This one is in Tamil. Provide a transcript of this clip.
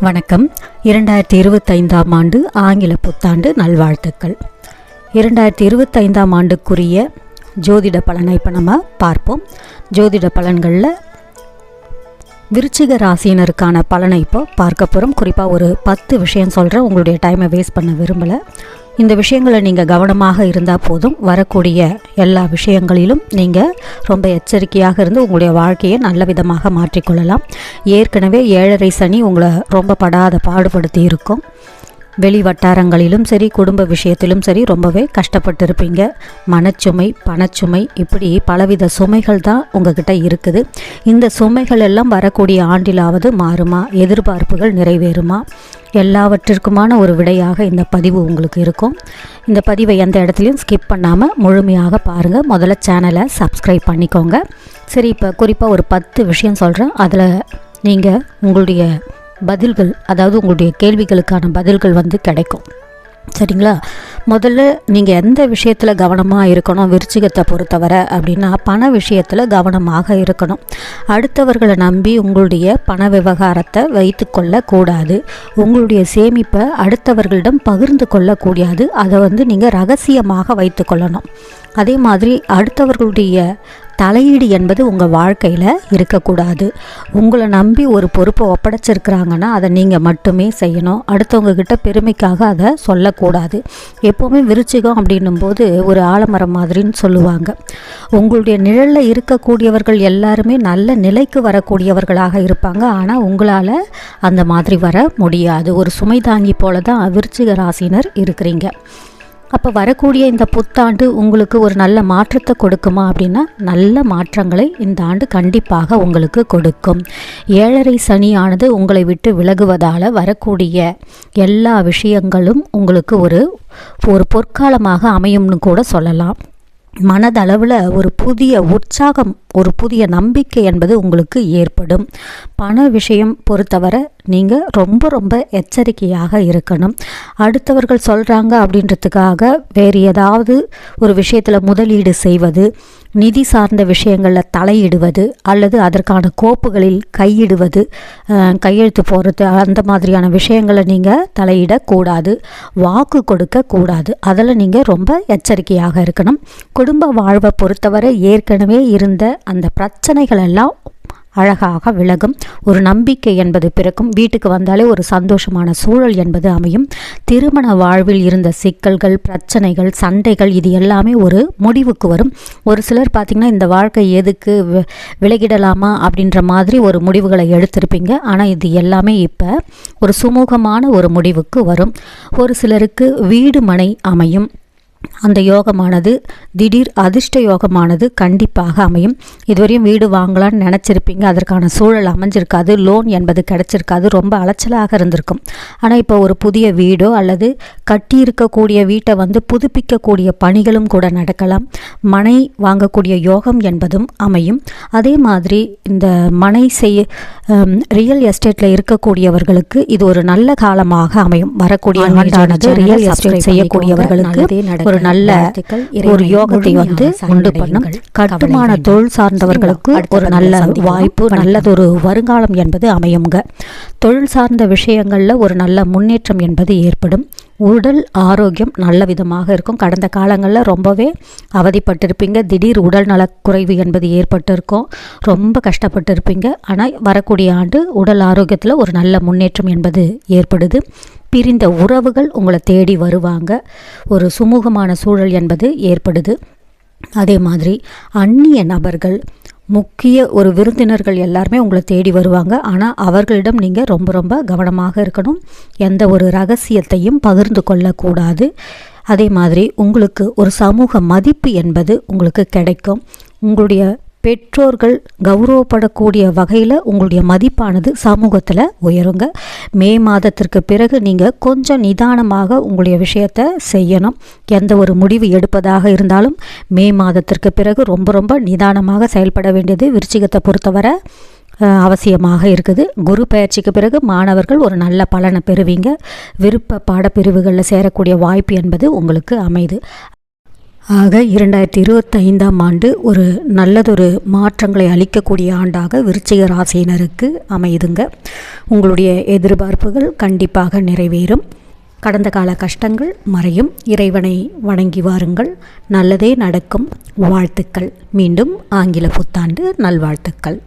வணக்கம். இரண்டாயிரத்தி இருபத்தைந்தாம் ஆண்டு ஆங்கில புத்தாண்டு நல்வாழ்த்துக்கள். இரண்டாயிரத்தி இருபத்தைந்தாம் ஆண்டுக்குரிய ஜோதிட பலனை இப்போ நம்ம பார்ப்போம். ஜோதிட பலன்களில் விருச்சிக ராசியினருக்கான பலனை இப்போ பார்க்க போகிறோம் குறிப்பாக ஒரு பத்து விஷயம் சொல்கிறேன் உங்களுடைய டைமை வேஸ்ட் பண்ண விரும்பலை. இந்த விஷயங்களை நீங்கள் கவனமாக இருந்தால் போதும். வரக்கூடிய எல்லா விஷயங்களிலும் நீங்கள் ரொம்ப எச்சரிக்கையாக இருந்து உங்களுடைய வாழ்க்கையை நல்ல விதமாக மாற்றிக்கொள்ளலாம். ஏற்கனவே ஏழரை சனி உங்களை ரொம்ப படாத பாடுபடுத்தி இருக்கும். வெளி வட்டாரங்களிலும் சரி குடும்ப விஷயத்திலும் சரி ரொம்பவே கஷ்டப்பட்டிருப்பீங்க. மனச்சுமை பணச்சுமை இப்படி பலவித சுமைகள் தான் உங்ககிட்ட இருக்குது. இந்த சுமைகள் எல்லாம் வரக்கூடிய ஆண்டிலாவது மாறுமா? எதிர்பார்ப்புகள் நிறைவேறுமா? எல்லாவற்றிற்குமான ஒரு விடையாக இந்த பதிவு உங்களுக்கு இருக்கும். இந்த பதிவை எந்த இடத்துலையும் ஸ்கிப் பண்ணாமல் முழுமையாக பாருங்கள் முதல்ல சேனலை சப்ஸ்கிரைப் பண்ணிக்கோங்க. சரி இப்போ குறிப்பாக ஒரு பத்து விஷயம் சொல்கிறேன் அதில் நீங்கள் உங்களுடைய பதில்கள் அதாவது உங்களுடைய கேள்விகளுக்கான பதில்கள் வந்து கிடைக்கும். சரிங்களா? முதல்ல நீங்கள் எந்த விஷயத்தில் கவனமாக இருக்கணும் விருச்சிகத்தை பொறுத்தவரை அப்படின்னா பண விஷயத்தில் கவனமாக இருக்கணும். அடுத்தவர்களை நம்பி உங்களுடைய பண விவகாரத்தை வைத்து கொள்ளக்கூடாது. உங்களுடைய சேமிப்பை அடுத்தவர்களிடம் பகிர்ந்து கொள்ளக்கூடாது. அதை வந்து நீங்கள் ரகசியமாக வைத்து கொள்ளணும். அதே மாதிரி அடுத்தவர்களுடைய தலையீடு என்பது உங்கள் வாழ்க்கையில் இருக்கக்கூடாது. உங்களை நம்பி ஒரு பொறுப்பை ஒப்படைச்சிருக்கிறாங்கன்னா அதை நீங்கள் மட்டுமே செய்யணும். அடுத்தவங்கக்கிட்ட பெருமைக்காக அதை சொல்லக்கூடாது. எப்போவுமே விருச்சிகம் அப்படின்னும் போது ஒரு ஆலமரம் மாதிரின்னு சொல்லுவாங்க. உங்களுடைய நிழலில் இருக்கக்கூடியவர்கள் எல்லாருமே நல்ல நிலைக்கு வரக்கூடியவர்களாக இருப்பாங்க. ஆனால் உங்களால் அந்த மாதிரி வர முடியாது. ஒரு சுமை தாங்கி போல தான் விருச்சிக ராசினர் இருக்கிறீங்க. அப்போ வரக்கூடிய இந்த புத்தாண்டு உங்களுக்கு ஒரு நல்ல மாற்றத்தை கொடுக்குமா அப்படின்னா நல்ல மாற்றங்களை இந்த ஆண்டு கண்டிப்பாக உங்களுக்கு கொடுக்கும். ஏழரை சனியானது உங்களை விட்டு விலகுவதால் வரக்கூடிய எல்லா விஷயங்களும் உங்களுக்கு ஒரு ஒரு பொற்காலமாக அமையும்னு கூட சொல்லலாம். மனதளவில் ஒரு புதிய உற்சாகம் ஒரு புதிய நம்பிக்கை என்பது உங்களுக்கு ஏற்படும். பண விஷயம் பொறுத்தவரை நீங்கள் ரொம்ப ரொம்ப எச்சரிக்கையாக இருக்கணும். அடுத்தவர்கள் சொல்கிறாங்க அப்படின்றதுக்காக வேறு ஏதாவது ஒரு விஷயத்தில் முதலீடு செய்வது நிதி சார்ந்த விஷயங்களில் தலையிடுவது அல்லது அதற்கான கோப்புகளில் கையிடுவது கையெழுத்து போகிறது அந்த மாதிரியான விஷயங்களை நீங்கள் தலையிடக்கூடாது. வாக்கு கொடுக்கக்கூடாது அதில் நீங்கள் ரொம்ப எச்சரிக்கையாக இருக்கணும். குடும்ப வாழ்வை பொறுத்தவரை ஏற்கனவே இருந்த அந்த பிரச்சனைகள் எல்லாம் அழகாக விலகும். ஒரு நம்பிக்கை என்பது பிறக்கும். வீட்டுக்கு வந்தாலே ஒரு சந்தோஷமான சூழல் என்பது அமையும். திருமண வாழ்வில் இருந்த சிக்கல்கள் பிரச்சனைகள் சண்டைகள் இது எல்லாமே ஒரு முடிவுக்கு வரும். ஒரு சிலர் பார்த்திங்கன்னா இந்த வாழ்க்கை எதுக்கு விலகிடலாமா அப்படின்ற மாதிரி ஒரு முடிவுகளை எடுத்திருப்பீங்க. ஆனால் இது எல்லாமே இப்போ ஒரு சுமூகமான ஒரு முடிவுக்கு வரும். ஒரு சிலருக்கு வீடு மனை அமையும். அந்த யோகமானது திடீர் அதிர்ஷ்ட யோகமானது கண்டிப்பாக அமையும். இதுவரையும் வீடு வாங்கலாம்னு நினச்சிருப்பீங்க. அதற்கான சூழல் அமைஞ்சிருக்காது. லோன் என்பது கிடைச்சிருக்காது. ரொம்ப அலைச்சலாக இருந்திருக்கும். ஆனால் இப்போ ஒரு புதிய வீடோ அல்லது கட்டியிருக்கக்கூடிய வீட்டை வந்து புதுப்பிக்கக்கூடிய பணிகளும் கூட நடக்கலாம். மனை வாங்கக்கூடிய யோகம் என்பதும் அமையும். அதே மாதிரி இந்த மனை செய்ய ரியல் எஸ்டேட்டில் இருக்கக்கூடியவர்களுக்கு இது ஒரு நல்ல காலமாக அமையும். வரக்கூடிய ஆண்டானது ரியல் எஸ்டேட் செய்யக்கூடியவர்களுக்கு ஒரு நல்ல ஒரு யோகத்தை வந்து உண்டு பண்ணும். கட்டுமான தொழில் சார்ந்தவர்களுக்கு ஒரு நல்ல வாய்ப்பு நல்லதொரு வருங்காலம் என்பது அமையுங்க. தொழில் சார்ந்த விஷயங்களில் ஒரு நல்ல முன்னேற்றம் என்பது ஏற்படும். உடல் ஆரோக்கியம் நல்ல விதமாக இருக்கும். கடந்த காலங்களில் ரொம்பவே அவதிப்பட்டிருப்பீங்க. திடீர் உடல் நலக்குறைவு என்பது ஏற்பட்டிருக்கும். ரொம்ப கஷ்டப்பட்டிருப்பீங்க. ஆனால் வரக்கூடிய ஆண்டு உடல் ஆரோக்கியத்தில் ஒரு நல்ல முன்னேற்றம் என்பது ஏற்படுது. பிரிந்த உறவுகள் உங்களை தேடி வருவாங்க. ஒரு சுமூகமான சூழல் என்பது ஏற்படுது. அதே மாதிரி அந்நிய நபர்கள் முக்கிய ஒரு விருந்தினர்கள் எல்லாருமே உங்களை தேடி வருவாங்க. ஆனால் அவர்களிடம் நீங்கள் ரொம்ப ரொம்ப கவனமாக இருக்கணும். எந்த ஒரு ரகசியத்தையும் பகிர்ந்து கொள்ளக்கூடாது. அதே மாதிரி உங்களுக்கு ஒரு சமூக மதிப்பு என்பது உங்களுக்கு கிடைக்கும். உங்களுடைய பெற்றோர்கள் கௌரவப்படக்கூடிய வகையில் உங்களுடைய மதிப்பானது சமூகத்தில் உயருங்க. மே மாதத்திற்கு பிறகு நீங்கள் கொஞ்சம் நிதானமாக உங்களுடைய விஷயத்தை செய்யணும். எந்த ஒரு முடிவு எடுப்பதாக இருந்தாலும் மே மாதத்திற்கு பிறகு ரொம்ப ரொம்ப நிதானமாக செயல்பட வேண்டியது விருச்சிகத்தை பொறுத்தவரை அவசியமாக இருக்குது. குரு பயிற்சிக்கு பிறகு மாணவர்கள் ஒரு நல்ல பலனை பெறுவீங்க. விருப்ப பாடப்பிரிவுகளில் சேரக்கூடிய வாய்ப்பு என்பது உங்களுக்கு அமையுது ஆக இரண்டாயிரத்தி இருபத்தைந்தாம் ஆண்டு ஒரு நல்லதொரு மாற்றங்களை அளிக்கக்கூடிய ஆண்டாக விருச்சிக ராசியினருக்கு அமையுதுங்க. உங்களுடைய எதிர்பார்ப்புகள் கண்டிப்பாக நிறைவேறும். கடந்த கால கஷ்டங்கள் மறையும். இறைவனை வணங்கி வாருங்கள். நல்லதே நடக்கும். வாழ்த்துக்கள். மீண்டும் ஆங்கில புத்தாண்டு நல்வாழ்த்துக்கள்.